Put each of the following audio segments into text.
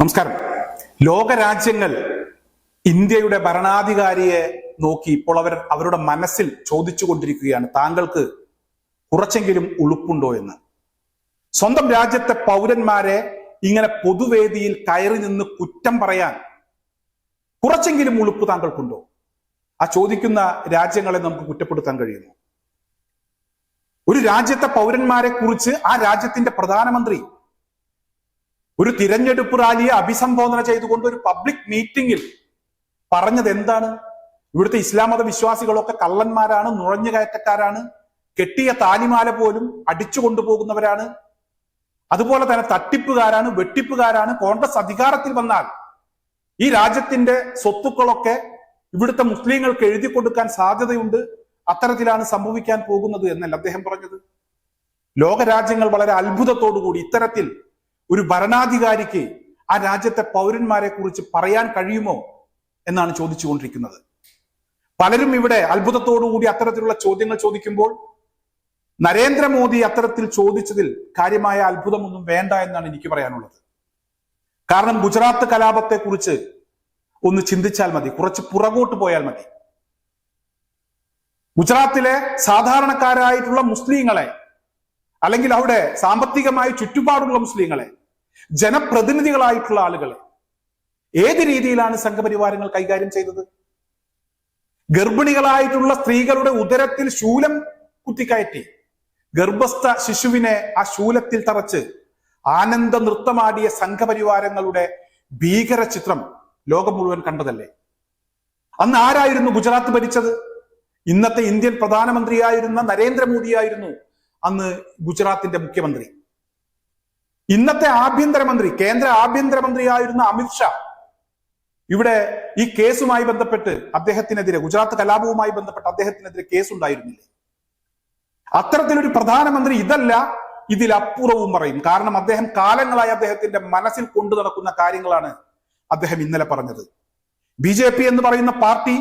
നമസ്കാരം. ലോകരാജ്യങ്ങൾ ഇന്ത്യയുടെ ഭരണാധികാരിയെ നോക്കി ഇപ്പോൾ അവർ അവരുടെ മനസ്സിൽ ചോദിച്ചു കൊണ്ടിരിക്കുകയാണ് താങ്കൾക്ക് കുറച്ചെങ്കിലും ഉളുപ്പുണ്ടോ എന്ന്. സ്വന്തം രാജ്യത്തെ പൗരന്മാരെ ഇങ്ങനെ പൊതുവേദിയിൽ കയറി നിന്ന് കുറ്റം പറയാൻ കുറച്ചെങ്കിലും ഉളുപ്പ് താങ്കൾക്കുണ്ടോ? ആ ചോദിക്കുന്ന രാജ്യങ്ങളെ നമുക്ക് കുറ്റപ്പെടുത്താൻ കഴിയുമോ? ഒരു രാജ്യത്തെ പൗരന്മാരെ കുറിച്ച് ആ രാജ്യത്തിന്റെ പ്രധാനമന്ത്രി ഒരു തിരഞ്ഞെടുപ്പ് റാലിയെ അഭിസംബോധന ചെയ്തുകൊണ്ട് ഒരു പബ്ലിക് മീറ്റിംഗിൽ പറഞ്ഞത് എന്താണ്? ഇവിടുത്തെ ഇസ്ലാം മത വിശ്വാസികളൊക്കെ കള്ളന്മാരാണ് നുഴഞ്ഞുകയറ്റക്കാരാണ് കെട്ടിയ താലിമാല പോലും അടിച്ചു കൊണ്ടുപോകുന്നവരാണ്. അതുപോലെ തന്നെ തട്ടിപ്പുകാരാണ് വെട്ടിപ്പുകാരാണ് കോൺഗ്രസ് അധികാരത്തിൽ വന്നാൽ ഈ രാജ്യത്തിന്റെ സ്വത്തുക്കളൊക്കെ ഇവിടുത്തെ മുസ്ലിങ്ങൾക്ക് എഴുതി കൊടുക്കാൻ സാധ്യതയുണ്ട്. അത്തരത്തിലാണ് സംഭവിക്കാൻ പോകുന്നത് എന്നല്ല അദ്ദേഹം പറഞ്ഞത്. ലോകരാജ്യങ്ങൾ വളരെ അത്ഭുതത്തോടുകൂടി ഇത്തരത്തിൽ ഒരു ഭരണാധികാരിക്ക് ആ രാജ്യത്തെ പൗരന്മാരെ കുറിച്ച് പറയാൻ കഴിയുമോ എന്നാണ് ചോദിച്ചുകൊണ്ടിരിക്കുന്നത്. പലരും ഇവിടെ അത്ഭുതത്തോടുകൂടി അത്തരത്തിലുള്ള ചോദ്യങ്ങൾ ചോദിക്കുമ്പോൾ നരേന്ദ്രമോദി അത്തരത്തിൽ ചോദിച്ചതിൽ കാര്യമായ അത്ഭുതമൊന്നും വേണ്ട എന്നാണ് എനിക്ക് പറയാനുള്ളത്. കാരണം ഗുജറാത്ത് കലാപത്തെ കുറിച്ച് ഒന്ന് ചിന്തിച്ചാൽ മതി. കുറച്ച് പുറകോട്ട് പോയാൽ മതി. ഗുജറാത്തിലെ സാധാരണക്കാരായിട്ടുള്ള മുസ്ലിങ്ങളെ അല്ലെങ്കിൽ അവിടെ സാമ്പത്തികമായി ചുറ്റുപാടുള്ള മുസ്ലിങ്ങളെ ജനപ്രതിനിധികളായിട്ടുള്ള ആളുകളെ ഏത് രീതിയിലാണ് സംഘപരിവാരങ്ങൾ കൈകാര്യം ചെയ്തത്? ഗർഭിണികളായിട്ടുള്ള സ്ത്രീകളുടെ ഉദരത്തിൽ ശൂലം കുത്തിക്കയറ്റി ഗർഭസ്ഥ ശിശുവിനെ ആ ശൂലത്തിൽ തറച്ച് ആനന്ദ നൃത്തമാടിയ സംഘപരിവാരങ്ങളുടെ ഭീകര ചിത്രം ലോകം മുഴുവൻ കണ്ടതല്ലേ? അന്ന് ആരായിരുന്നു ഗുജറാത്ത് ഭരിച്ചത്? ഇന്നത്തെ ഇന്ത്യൻ പ്രധാനമന്ത്രിയായിരുന്ന നരേന്ദ്രമോദിയായിരുന്നു അന്ന് ഗുജറാത്തിന്റെ മുഖ്യമന്ത്രി. ഇന്നത്തെ ആഭ്യന്തരമന്ത്രി കേന്ദ്ര ആഭ്യന്തരമന്ത്രിയായിരുന്ന അമിത്ഷാ ഇവിടെ ഈ കേസുമായി ബന്ധപ്പെട്ട് അദ്ദേഹത്തിനെതിരെ ഗുജറാത്ത് കലാപവുമായി ബന്ധപ്പെട്ട് അദ്ദേഹത്തിനെതിരെ കേസ് ഉണ്ടായിരുന്നില്ലേ അത്തരത്തിലൊരു പ്രധാനമന്ത്രി ഇതല്ല ഇതിലപ്പുറവും പറയും. കാരണം അദ്ദേഹം കാലങ്ങളായി അദ്ദേഹത്തിന്റെ മനസ്സിൽ കൊണ്ടു നടക്കുന്ന കാര്യങ്ങളാണ് അദ്ദേഹം ഇന്നലെ പറഞ്ഞത്. ബി ജെ പി എന്ന് പറയുന്ന പാർട്ടി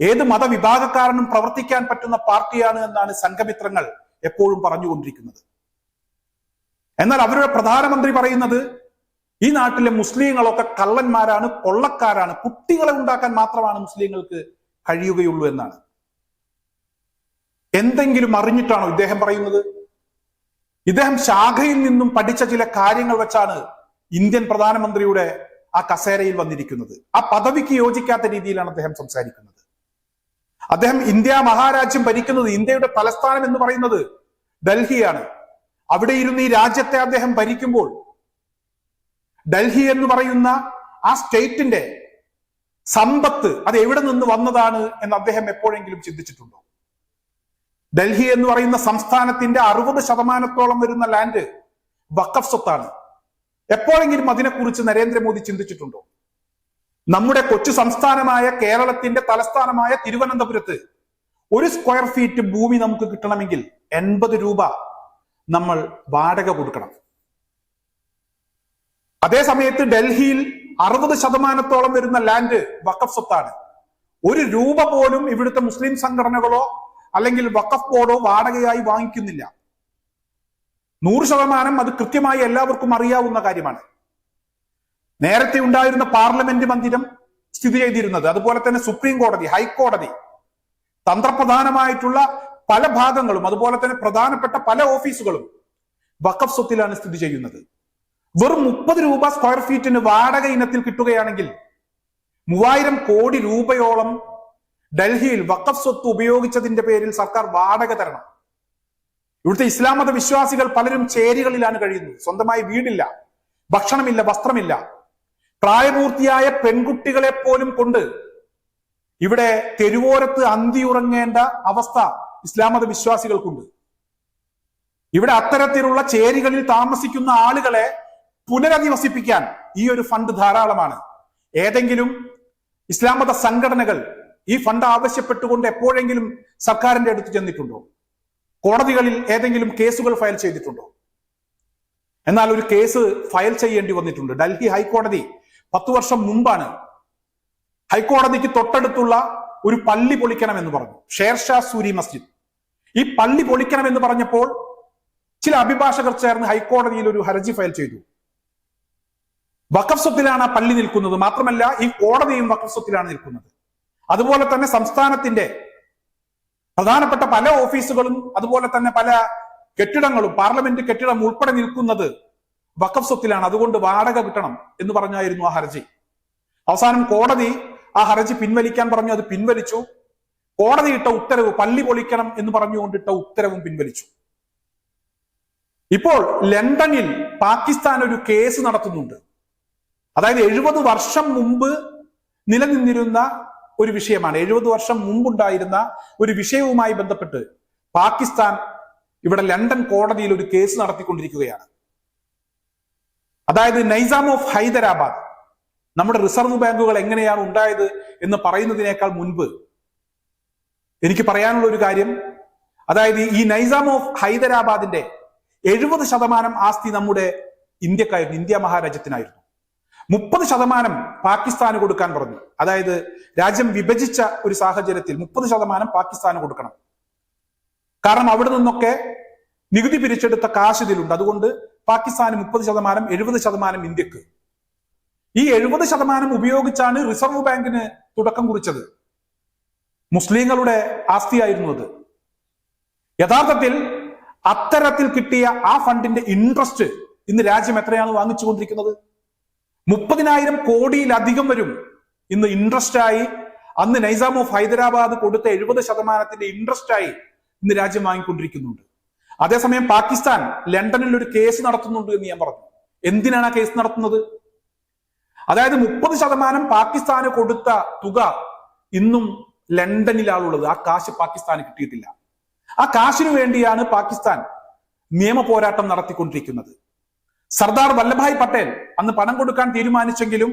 ഏത് മതവിഭാഗക്കാരനും പ്രവർത്തിക്കാൻ പറ്റുന്ന പാർട്ടിയാണ് എന്നാണ് സംഘമിത്രങ്ങൾ എപ്പോഴും പറഞ്ഞുകൊണ്ടിരിക്കുന്നത്. എന്നാൽ അവരുടെ പ്രധാനമന്ത്രി പറയുന്നത് ഈ നാട്ടിലെ മുസ്ലിങ്ങളൊക്കെ കള്ളന്മാരാണ് കൊള്ളക്കാരാണ് കുട്ടികളെ ഉണ്ടാക്കാൻ മാത്രമാണ് മുസ്ലിങ്ങൾക്ക് കഴിയുകയുള്ളൂ എന്നാണ്. എന്തെങ്കിലും അറിഞ്ഞിട്ടാണോ ഇദ്ദേഹം പറയുന്നത്? ഇദ്ദേഹം ശാഖയിൽ നിന്നും പഠിച്ച ചില കാര്യങ്ങൾ വെച്ചാണ് ഇന്ത്യൻ പ്രധാനമന്ത്രിയുടെ ആ കസേരയിൽ വന്നിരിക്കുന്നത്. ആ പദവിക്ക് യോജിക്കാത്ത രീതിയിലാണ് അദ്ദേഹം സംസാരിക്കുന്നത്. അദ്ദേഹം ഇന്ത്യ മഹാരാജ്യം ഭരിക്കുന്നത് ഇന്ത്യയുടെ തലസ്ഥാനം എന്ന് പറയുന്നത് ഡൽഹിയാണ്. അവിടെ ഇരുന്ന് ഈ രാജ്യത്തെ അദ്ദേഹം ഭരിക്കുമ്പോൾ ഡൽഹി എന്ന് പറയുന്ന ആ സ്റ്റേറ്റിന്റെ സമ്പത്ത് അത് എവിടെ നിന്ന് വന്നതാണ് എന്ന് അദ്ദേഹം എപ്പോഴെങ്കിലും ചിന്തിച്ചിട്ടുണ്ടോ? ഡൽഹി എന്ന് പറയുന്ന സംസ്ഥാനത്തിന്റെ അറുപത് ശതമാനത്തോളം വരുന്ന ലാൻഡ് വക്കഫ് സ്വത്താണ്. എപ്പോഴെങ്കിലും അതിനെക്കുറിച്ച് നരേന്ദ്രമോദി ചിന്തിച്ചിട്ടുണ്ടോ? നമ്മുടെ കൊച്ചു സംസ്ഥാനമായ കേരളത്തിന്റെ തലസ്ഥാനമായ തിരുവനന്തപുരത്ത് ഒരു സ്ക്വയർ ഫീറ്റ് ഭൂമി നമുക്ക് കിട്ടണമെങ്കിൽ എൺപത് രൂപ നമ്മൾ വാടക കൊടുക്കണം. അതേസമയത്ത് ഡൽഹിയിൽ അറുപത് ശതമാനത്തോളം വരുന്ന ലാൻഡ് വഖഫ് സ്വത്താണ്. ഒരു രൂപ പോലും ഇവിടുത്തെ മുസ്ലിം സംഘടനകളോ അല്ലെങ്കിൽ വഖഫ് ബോർഡോ വാടകയായി വാങ്ങിക്കുന്നില്ല. നൂറ് ശതമാനം അത് കൃത്യമായി എല്ലാവർക്കും അറിയാവുന്ന കാര്യമാണ്. നേരത്തെ ഉണ്ടായിരുന്ന പാർലമെന്റ് മന്ദിരം സ്ഥിതി ചെയ്തിരുന്നത് അതുപോലെ തന്നെ സുപ്രീം കോടതി ഹൈക്കോടതി തന്ത്രപ്രധാനമായിട്ടുള്ള പല ഭാഗങ്ങളും അതുപോലെ തന്നെ പ്രധാനപ്പെട്ട പല ഓഫീസുകളും വഖഫ് സ്വത്തിലാണ് സ്ഥിതി ചെയ്യുന്നത്. വെറും മുപ്പത് രൂപ സ്ക്വയർ ഫീറ്റിന് വാടക ഇനത്തിൽ കിട്ടുകയാണെങ്കിൽ മൂവായിരം കോടി രൂപയോളം ഡൽഹിയിൽ വഖഫ് സ്വത്ത് ഉപയോഗിച്ചതിന്റെ പേരിൽ സർക്കാർ വാടക തരണം. ഇവിടുത്തെ ഇസ്ലാം മത വിശ്വാസികൾ പലരും ചേരികളിലാണ് കഴിയുന്നത്. സ്വന്തമായി വീടില്ല ഭക്ഷണമില്ല വസ്ത്രമില്ല. പ്രായപൂർത്തിയായ പെൺകുട്ടികളെ പോലും കൊണ്ട് ഇവിടെ തെരുവോരത്ത് അന്തിയുറങ്ങേണ്ട അവസ്ഥ ഇസ്ലാം മത വിശ്വാസികൾക്കുണ്ട്. ഇവിടെ അത്തരത്തിലുള്ള ചേരികളിൽ താമസിക്കുന്ന ആളുകളെ പുനരധിവസിപ്പിക്കാൻ ഈ ഒരു ഫണ്ട് ധാരാളമാണ്. ഏതെങ്കിലും ഇസ്ലാം മത സംഘടനകൾ ഈ ഫണ്ട് ആവശ്യപ്പെട്ടുകൊണ്ട് എപ്പോഴെങ്കിലും സർക്കാരിന്റെ അടുത്ത് ചെന്നിട്ടുണ്ടോ? കോടതികളിൽ ഏതെങ്കിലും കേസുകൾ ഫയൽ ചെയ്തിട്ടുണ്ടോ? എന്നാൽ ഒരു കേസ് ഫയൽ ചെയ്യേണ്ടി വന്നിട്ടുണ്ട്. ഡൽഹി ഹൈക്കോടതി പത്തു വർഷം മുമ്പാണ് ഹൈക്കോടതിക്ക് തൊട്ടടുത്തുള്ള ഒരു പള്ളി പൊളിക്കണം എന്ന് പറഞ്ഞു. ഷേർഷാ സൂരി മസ്ജിദ്. ഈ പള്ളി പൊളിക്കണം എന്ന് പറഞ്ഞപ്പോൾ ചില അഭിഭാഷകർ ചേർന്ന് ഹൈക്കോടതിയിൽ ഒരു ഹർജി ഫയൽ ചെയ്തു. വഖഫ് സ്വത്തിലാണ് ആ പള്ളി നിൽക്കുന്നത്. മാത്രമല്ല ഈ കോടതിയും വഖഫ് സ്വത്തിലാണ് നിൽക്കുന്നത്. അതുപോലെ തന്നെ സംസ്ഥാനത്തിന്റെ പ്രധാനപ്പെട്ട പല ഓഫീസുകളും അതുപോലെ തന്നെ പല കെട്ടിടങ്ങളും പാർലമെന്റ് കെട്ടിടം ഉൾപ്പെടെ നിൽക്കുന്നത് വഖഫ് സ്വത്തിലാണ് അതുകൊണ്ട് വാടക കിട്ടണം എന്ന് പറഞ്ഞായിരുന്നു ആ ഹർജി. അവസാനം കോടതി ആ ഹർജി പിൻവലിക്കാൻ പറഞ്ഞു. അത് പിൻവലിച്ചു. കോടതി ഇട്ട ഉത്തരവ് പള്ളി പൊളിക്കണം എന്ന് പറഞ്ഞുകൊണ്ടിട്ട ഉത്തരവും പിൻവലിച്ചു. ഇപ്പോൾ ലണ്ടനിൽ പാകിസ്ഥാൻ ഒരു കേസ് നടത്തുന്നുണ്ട്. അതായത് എഴുപത് വർഷം മുമ്പ് നിലനിന്നിരുന്ന ഒരു വിഷയമാണ്. എഴുപത് വർഷം മുമ്പുണ്ടായിരുന്ന ഒരു വിഷയവുമായി ബന്ധപ്പെട്ട് പാകിസ്ഥാൻ ഇവിടെ ലണ്ടൻ കോടതിയിൽ ഒരു കേസ് നടത്തിക്കൊണ്ടിരിക്കുകയാണ്. അതായത് നൈസാം ഓഫ് ഹൈദരാബാദ് നമ്മുടെ റിസർവ് ബാങ്കുകൾ എങ്ങനെയാണ് ഉണ്ടായത് എന്ന് പറയുന്നതിനേക്കാൾ മുൻപ് എനിക്ക് പറയാനുള്ള ഒരു കാര്യം. അതായത് ഈ നൈസാം ഓഫ് ഹൈദരാബാദിന്റെ എഴുപത് ശതമാനം ആസ്തി നമ്മുടെ ഇന്ത്യക്കായിരുന്നു ഇന്ത്യ മഹാരാജ്യത്തിനായിരുന്നു. മുപ്പത് ശതമാനം പാകിസ്ഥാന് കൊടുക്കാൻ പറഞ്ഞു. അതായത് രാജ്യം വിഭജിച്ച ഒരു സാഹചര്യത്തിൽ മുപ്പത് ശതമാനം പാകിസ്ഥാന് കൊടുക്കണം. കാരണം അവിടെ നിന്നൊക്കെ നികുതി പിരിച്ചെടുത്ത കാശ് ഇതിലുണ്ട്. അതുകൊണ്ട് പാകിസ്ഥാന് മുപ്പത് ശതമാനം എഴുപത് ശതമാനം ഇന്ത്യയ്ക്ക്. ഈ എഴുപത് ശതമാനം ഉപയോഗിച്ചാണ് റിസർവ് ബാങ്കിന് തുടക്കം കുറിച്ചത്. മുസ്ലിങ്ങളുടെ ആസ്തിയായിരുന്നു അത് യഥാർത്ഥത്തിൽ അത്തരത്തിൽ കിട്ടിയ ആ ഫണ്ടിന്റെ ഇൻട്രസ്റ്റ് ഇന്ന് രാജ്യം എത്രയാണ് വാങ്ങിച്ചുകൊണ്ടിരിക്കുന്നത്? മുപ്പതിനായിരം കോടിയിലധികം വരും. ഇന്ന് ഇൻട്രസ്റ്റ് ആയി. അന്ന് നൈസാം ഓഫ് ഹൈദരാബാദ് കൊടുത്ത എഴുപത് ശതമാനത്തിന്റെ ഇൻട്രസ്റ്റ് ആയി ഇന്ന് രാജ്യം വാങ്ങിക്കൊണ്ടിരിക്കുന്നുണ്ട്. അതേസമയം പാകിസ്ഥാൻ ലണ്ടനിൽ ഒരു കേസ് നടത്തുന്നുണ്ട് എന്ന് ഞാൻ പറഞ്ഞു. എന്തിനാണ് ആ കേസ് നടത്തുന്നത്? അതായത് മുപ്പത് ശതമാനം പാകിസ്ഥാന് കൊടുത്ത തുക ഇന്നും ലണ്ടനിലാണുള്ളത്. ആ കാശ് പാകിസ്ഥാന് കിട്ടിയിട്ടില്ല. ആ കാശിനു വേണ്ടിയാണ് പാകിസ്ഥാൻ നിയമ പോരാട്ടം നടത്തിക്കൊണ്ടിരിക്കുന്നത്. സർദാർ വല്ലഭായ് പട്ടേൽ അന്ന് പണം കൊടുക്കാൻ തീരുമാനിച്ചെങ്കിലും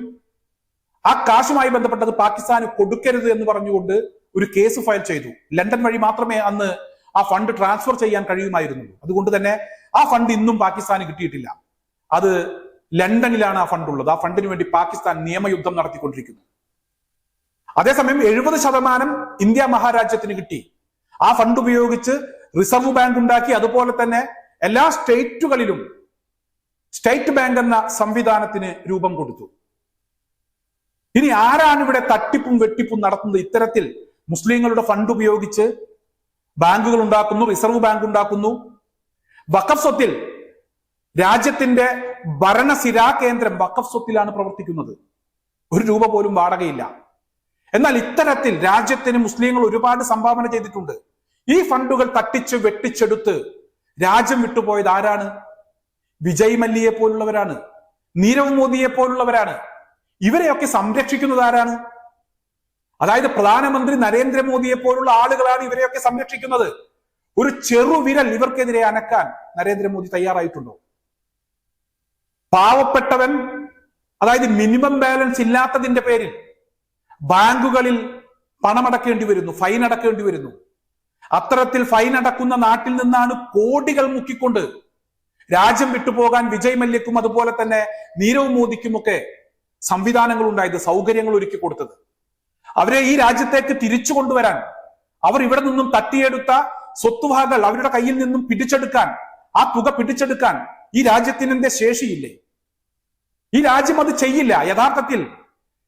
ആ കാശുമായി ബന്ധപ്പെട്ടത് പാകിസ്ഥാന് കൊടുക്കരുത് എന്ന് പറഞ്ഞുകൊണ്ട് ഒരു കേസ് ഫയൽ ചെയ്തു. ലണ്ടൻ വഴി മാത്രമേ അന്ന് ആ ഫണ്ട് ട്രാൻസ്ഫർ ചെയ്യാൻ കഴിയുമായിരുന്നുള്ളൂ. അതുകൊണ്ട് തന്നെ ആ ഫണ്ട് ഇന്നും പാകിസ്ഥാന് കിട്ടിയിട്ടില്ല. അത് ലണ്ടനിലാണ് ആ ഫണ്ട് ഉള്ളത് ആ ഫണ്ടിന് വേണ്ടി പാകിസ്ഥാൻ നിയമയുദ്ധം നടത്തിക്കൊണ്ടിരിക്കുന്നു. അതേസമയം എഴുപത് ശതമാനം ഇന്ത്യ മഹാരാജ്യത്തിന് കിട്ടി. ആ ഫണ്ട് ഉപയോഗിച്ച് റിസർവ് ബാങ്ക് ഉണ്ടാക്കി. അതുപോലെ തന്നെ എല്ലാ സ്റ്റേറ്റുകളിലും സ്റ്റേറ്റ് ബാങ്ക് എന്ന സംവിധാനത്തിന് രൂപം കൊടുത്തു. ഇനി ആരാണ് ഇവിടെ തട്ടിപ്പും വെട്ടിപ്പും നടത്തുന്നത്? ഇത്തരത്തിൽ മുസ്ലിങ്ങളുടെ ഫണ്ട് ഉപയോഗിച്ച് ബാങ്കുകൾ ഉണ്ടാക്കുന്നു റിസർവ് ബാങ്ക് ഉണ്ടാക്കുന്നു. വഖഫ് സ്വത്തിൽ രാജ്യത്തിന്റെ ഭരണസിരാ കേന്ദ്രം വഖഫ് സ്വത്തിലാണ് പ്രവർത്തിക്കുന്നത്. ഒരു രൂപ പോലും വാടകയില്ല. എന്നാൽ ഇത്തരത്തിൽ രാജ്യത്തിന് മുസ്ലിങ്ങൾ ഒരുപാട് സംഭാവന ചെയ്തിട്ടുണ്ട്. ഈ ഫണ്ടുകൾ തട്ടിച്ച് വെട്ടിച്ചെടുത്ത് രാജ്യം വിട്ടുപോയത് ആരാണ്? വിജയ് മല്യയെ പോലുള്ളവരാണ്. നീരവ് മോദിയെ പോലുള്ളവരാണ്. ഇവരെയൊക്കെ സംരക്ഷിക്കുന്നത് ആരാണ്? അതായത് പ്രധാനമന്ത്രി നരേന്ദ്രമോദിയെ പോലുള്ള ആളുകളാണ് ഇവരെയൊക്കെ സംരക്ഷിക്കുന്നത്. ഒരു ചെറുവിരൽ ഇവർക്കെതിരെ അനക്കാൻ നരേന്ദ്രമോദി തയ്യാറായിട്ടുണ്ടോ? പാവപ്പെട്ടവൻ അതായത് മിനിമം ബാലൻസ് ഇല്ലാത്തതിന്റെ പേരിൽ ബാങ്കുകളിൽ പണമടക്കേണ്ടി വരുന്നു ഫൈൻ അടക്കേണ്ടി വരുന്നു. അത്തരത്തിൽ ഫൈൻ അടക്കുന്ന നാട്ടിൽ നിന്നാണ് കോടികൾ മുക്കിക്കൊണ്ട് രാജ്യം വിട്ടുപോകാൻ വിജയ് മല്യക്കും അതുപോലെ തന്നെ നീരവ് മോദിക്കുമൊക്കെ സംവിധാനങ്ങൾ ഉണ്ടായത് സൗകര്യങ്ങൾ ഒരുക്കി കൊടുത്തത്. അവരെ ഈ രാജ്യത്തേക്ക് തിരിച്ചു കൊണ്ടുവരാൻ അവർ ഇവിടെ നിന്നും തട്ടിയെടുത്ത സ്വത്തുവകകൾ അവരുടെ കയ്യിൽ നിന്നും പിടിച്ചെടുക്കാൻ ആ തുക പിടിച്ചെടുക്കാൻ ഈ രാജ്യത്തിനെന്റെ ശേഷിയില്ലേ? ഈ രാജ്യം അത് ചെയ്യില്ല. യഥാർത്ഥത്തിൽ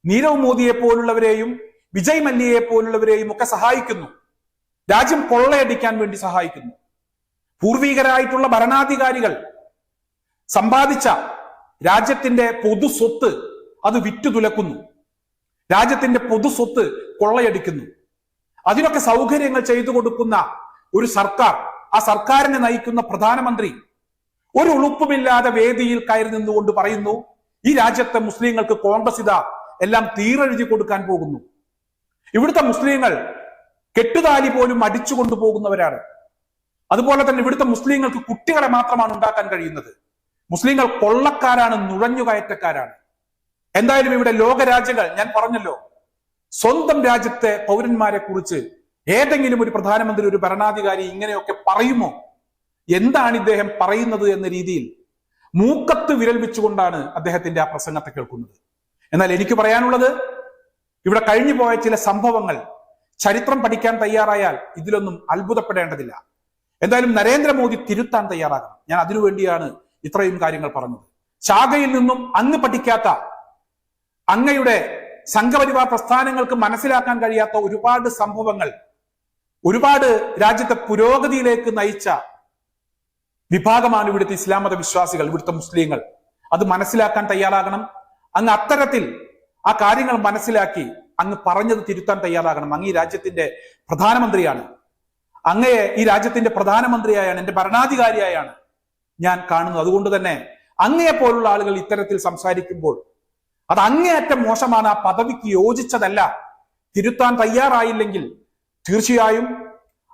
നീരവ് മോദിയെ പോലുള്ളവരെയും വിജയ് മല്യയെ പോലുള്ളവരെയും ഒക്കെ സഹായിക്കുന്നു. രാജ്യം കൊള്ളയടിക്കാൻ വേണ്ടി സഹായിക്കുന്നു. പൂർവീകരായിട്ടുള്ള ഭരണാധികാരികൾ സമ്പാദിച്ച രാജ്യത്തിന്റെ പൊതു സ്വത്ത് അത് വിറ്റുതുലക്കുന്നു. രാജ്യത്തിന്റെ പൊതു സ്വത്ത് കൊള്ളയടിക്കുന്നു. അതിനൊക്കെ സൗകര്യങ്ങൾ ചെയ്തു കൊടുക്കുന്ന ഒരു സർക്കാർ ആ സർക്കാരിനെ നയിക്കുന്ന പ്രധാനമന്ത്രി ഒരു ഉളുപ്പുമില്ലാതെ വേദിയിൽ കയറി നിന്നുകൊണ്ട് പറയുന്നു ഈ രാജ്യത്തെ മുസ്ലിങ്ങൾക്ക് കോൺഗ്രസ് ഇതാ എല്ലാം തീരഴുതി കൊടുക്കാൻ പോകുന്നു. ഇവിടുത്തെ മുസ്ലിങ്ങൾ കെട്ടുതാലി പോലും അടിച്ചു കൊണ്ടുപോകുന്നവരാണ്. അതുപോലെ തന്നെ ഇവിടുത്തെ മുസ്ലിങ്ങൾക്ക് കുട്ടികളെ മാത്രമാണ് ഉണ്ടാക്കാൻ കഴിയുന്നത്. മുസ്ലിങ്ങൾ കൊള്ളക്കാരാണ് നുഴഞ്ഞുകയറ്റക്കാരാണ്. എന്തായാലും ഇവിടെ ലോകരാജ്യങ്ങൾ ഞാൻ പറഞ്ഞല്ലോ സ്വന്തം രാജ്യത്തെ പൗരന്മാരെ കുറിച്ച് ഏതെങ്കിലും ഒരു പ്രധാനമന്ത്രി ഒരു ഭരണാധികാരി ഇങ്ങനെയൊക്കെ പറയുമോ? എന്താണ് ഇദ്ദേഹം പറയുന്നത് എന്ന രീതിയിൽ മൂക്കത്ത് വിരൽ വെച്ചുകൊണ്ടാണ് അദ്ദേഹത്തിന്റെ ആ പ്രസംഗത്തെ കേൾക്കുന്നത്. എന്നാൽ എനിക്ക് പറയാനുള്ളത് ഇവിടെ കഴിഞ്ഞു പോയ ചില സംഭവങ്ങൾ ചരിത്രം പഠിക്കാൻ തയ്യാറായാൽ ഇതിലൊന്നും അത്ഭുതപ്പെടേണ്ടതില്ല. എന്തായാലും നരേന്ദ്രമോദി തിരുത്താൻ തയ്യാറാകണം. ഞാൻ അതിനുവേണ്ടിയാണ് ഇത്രയും കാര്യങ്ങൾ പറഞ്ഞത്. ശാഖയിൽ നിന്നും അങ്ങ് പഠിക്കാത്ത അങ്ങയുടെ സംഘപരിവാർ പ്രസ്ഥാനങ്ങൾക്ക് മനസ്സിലാക്കാൻ കഴിയാത്ത ഒരുപാട് സംഭവങ്ങൾ ഒരുപാട് രാജ്യത്തെ പുരോഗതിയിലേക്ക് നയിച്ച വിഭാഗമാണ് ഇവിടുത്തെ ഇസ്ലാം മത വിശ്വാസികൾ ഇവിടുത്തെ മുസ്ലിങ്ങൾ. അത് മനസ്സിലാക്കാൻ തയ്യാറാകണം. അങ്ങ് അത്തരത്തിൽ ആ കാര്യങ്ങൾ മനസ്സിലാക്കി അങ്ങ് പറഞ്ഞത് തിരുത്താൻ തയ്യാറാകണം. അങ്ങ് ഈ രാജ്യത്തിന്റെ പ്രധാനമന്ത്രിയാണ്. അങ്ങയെ ഈ രാജ്യത്തിന്റെ പ്രധാനമന്ത്രിയായാണ് എന്റെ ഭരണാധികാരിയായാണ് ഞാൻ കാണുന്നത്. അതുകൊണ്ട് തന്നെ അങ്ങയെ പോലുള്ള ആളുകൾ ഇത്തരത്തിൽ സംസാരിക്കുമ്പോൾ അത് അങ്ങേയറ്റം മോശമാണ്. ആ പദവിക്ക് യോജിച്ചതല്ല. തിരുത്താൻ തയ്യാറായില്ലെങ്കിൽ തീർച്ചയായും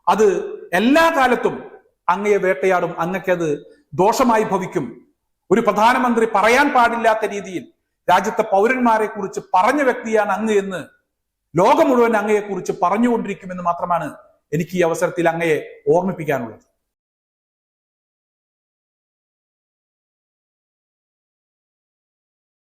അത് എല്ലാ കാലത്തും അങ്ങയെ വേട്ടയാടും. അങ്ങക്കത് ദോഷമായി ഭവിക്കും. ഒരു പ്രധാനമന്ത്രി പറയാൻ പാടില്ലാത്ത രീതിയിൽ രാജ്യത്തെ പൗരന്മാരെ കുറിച്ച് പറഞ്ഞ വ്യക്തിയാണ് അങ്ങ് എന്ന് ലോകം മുഴുവൻ അങ്ങയെ കുറിച്ച് പറഞ്ഞുകൊണ്ടിരിക്കുമെന്ന് മാത്രമാണ് എനിക്ക് ഈ അവസരത്തിൽ അങ്ങയെ ഓർമ്മിപ്പിക്കാനുള്ളത്.